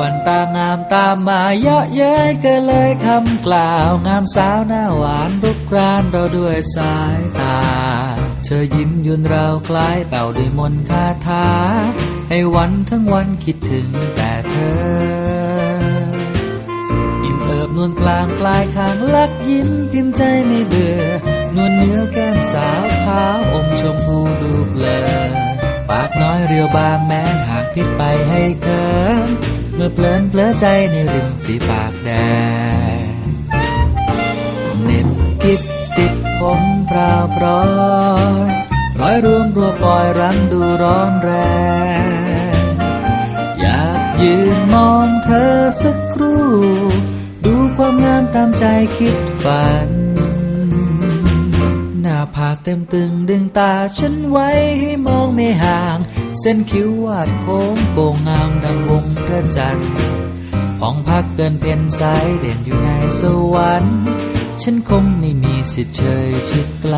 วันตางามตามมาเยาะเย้ยก็เลยคำกล่าว งามสาวหน้าหวานรุกรานเราด้วยสายตา เธอยิ้มยุนเราคล้ายเป่าด้วยมนคาถา ให้วันทั้งวันคิดถึงแต่เธอ อิ่มเอิบนวลกลางปลายคางลักยิ้มพิมพ์ใจไม่เบื่อนวลเนื้อแก้มสาวขาวอมชมพูดูเพลอปากน้อยเรียวบางแม้หากพิดไปให้เกิน มื่อเพลินเพลอใจในริมฝีปากแดงเน็บกิบติดผมพราวพร้อยร้อยรวมรัวปล่อยรันดูร้อนแรง อยากยืนมองเธอสักครู่ ดูความงามตามใจคิดฝัน น้าผากเต็มตึงดึงตาฉันไว้ให้มองไม่ห่าง เส้นคิ้ววาดโค้งโกงงามดังวงพระจันทร์ห้องพักเกินเพนสายเด่นอยู่ในสวรรค์ ฉันคงไม่มีสิทธิ์เฉยชิดไกล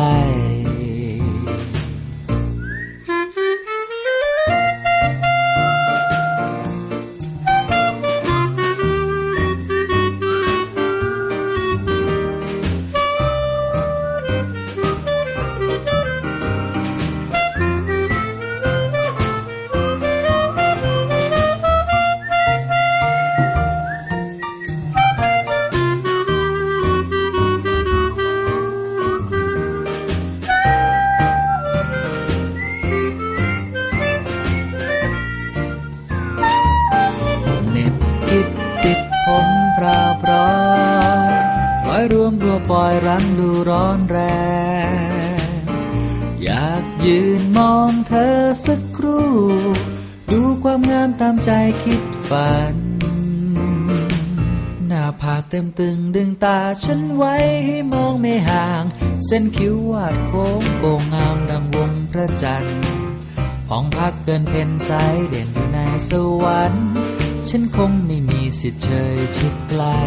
ร้อยรวมรัวปล่อยรังดูร้อนแรง อยากยืนมองเธอสักครู่ ดูความงามตามใจคิดฝัน หน้าผากเต็มตึงดึงตาฉันไว้ให้มองไม่ห่าง เส้นคิ้ววาดโค้งโกงงามดังวงพระจันทร์ห้องพักเกินเพนสายเด่นอยู่ในสวรรค์ ฉันคงไม่มีสิทธิ์เชยชิดใกล้